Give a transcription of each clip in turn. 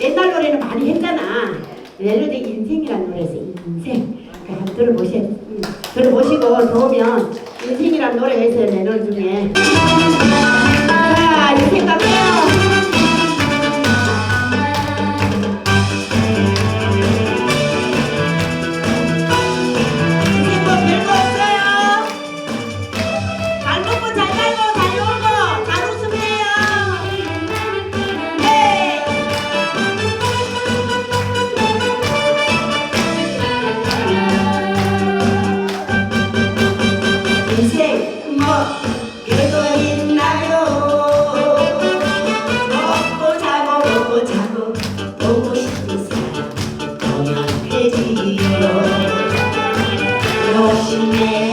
옛날 노래는 많이 했잖아. 멜로디 인생이라는 노래에서 인생. 그 한번 들어보시, 음, 들어보시고 좋으면 인생이라는 노래가 있어요 내 중에. 자, 인생 갈게요. 맘대리여 욕심내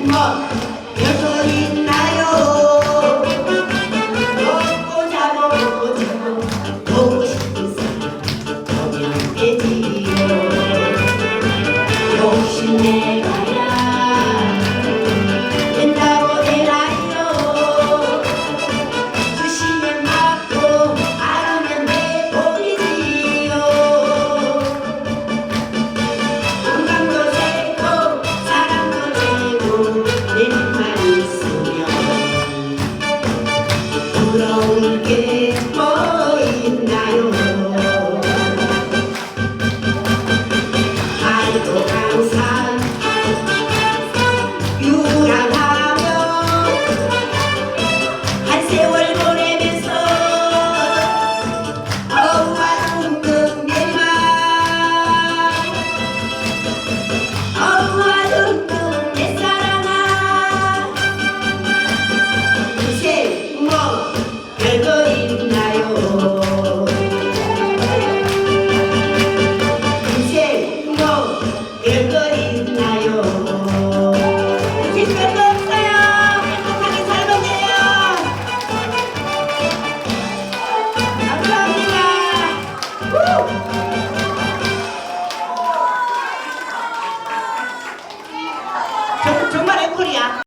今 Thank you.